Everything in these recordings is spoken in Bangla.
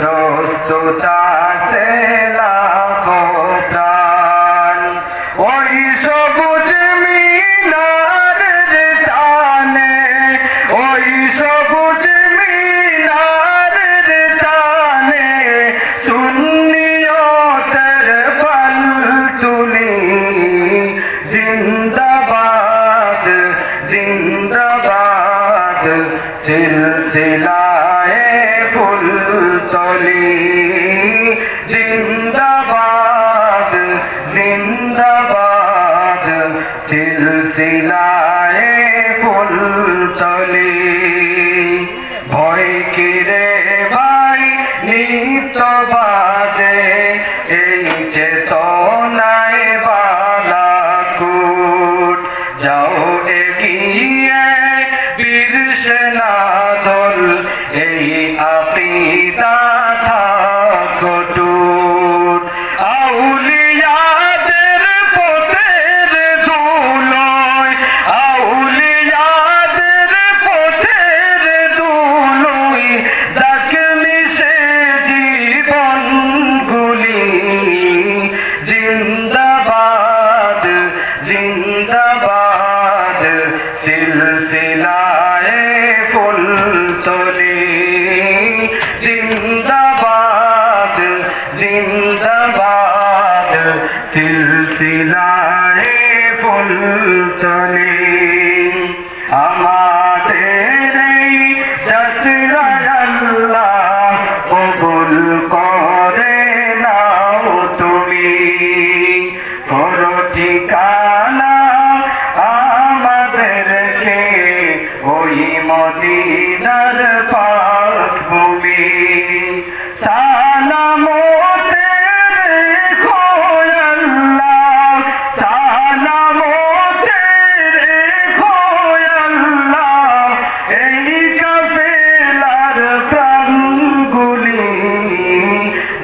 প্রস্তুত আছে লাখো প্রাণ। ওই সবুজ মিনার টানে ওই সবুজ সিলসিলায়ে ফুল তলি জিন্দাবাদ জিন্দাবাদ, সিলসিলায়ে ফুল তলি ভয় কিরে ভাই নিত বাজে, এই চেতনায় বালাকুট। যাও এগিয়ে বীর সেনা দল এই আকিদা থাকটুট আউলিয়াদের পথের দুলয়, আউলিয়াদের পথের দুলয়, যাকে গুলি জিন্দাবাদ সিলসিলায়ে ফুল তলি। জিন্দাবাদ জিন্দাবাদ, সিলসিলায়ে ফুল তলি। আমাদের এই যাত্রায় কবুল করে নাও তুমি। করো ঠিকানা মদিনার পাক ভূমি প্রাণগুলি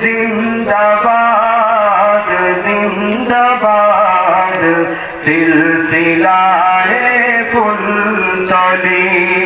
জিন্দাবাদ জিন্দাবাদ। সিলসিলায়ে ফুল তলি